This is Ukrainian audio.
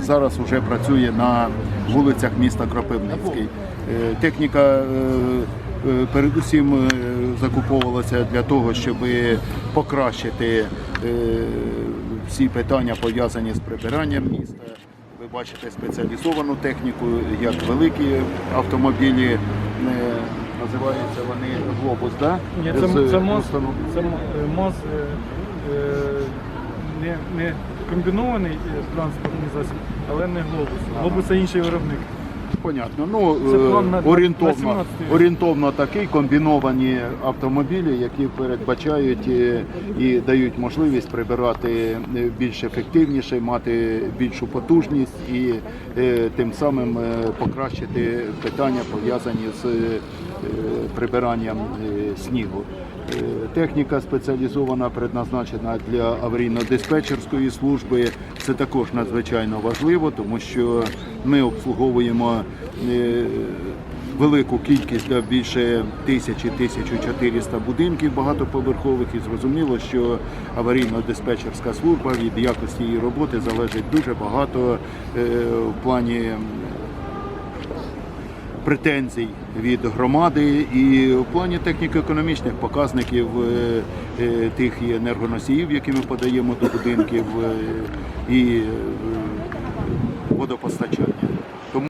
зараз вже працює на вулицях міста Кропивницький. Е, Техніка е, е, передусім закуповувалася для того, щоб покращити всі питання пов'язані з прибиранням міста. Ви бачите спеціалізовану техніку, як великі автомобілі, називаються вони глобус, да? Ні, це, З це МОЗ, це МОЗ не, не комбінований з транспортний засіб, але не глобус. Глобус це інший виробник. Понятно. Ну е, орієнтовно, орієнтовно такий комбіновані автомобілі, які передбачають е, і дають можливість прибирати е, більш ефективніше, мати більшу потужність і е, тим самим е, покращити питання пов'язані з е, прибиранням е, снігу. Е, Техніка спеціалізована, предназначена для аварійно-диспетчерської служби. Це також надзвичайно важливо, тому що ми обслуговуємо е, велику кількість більше тисячі 1400 будинків багатоповерхових. І зрозуміло, що аварійно-диспетчерська служба від якості її роботи залежить дуже багато е, в плані претензій від громади і в плані техніко-економічних показників е, тих енергоносіїв, які ми подаємо до будинків, і водопостачання. Тому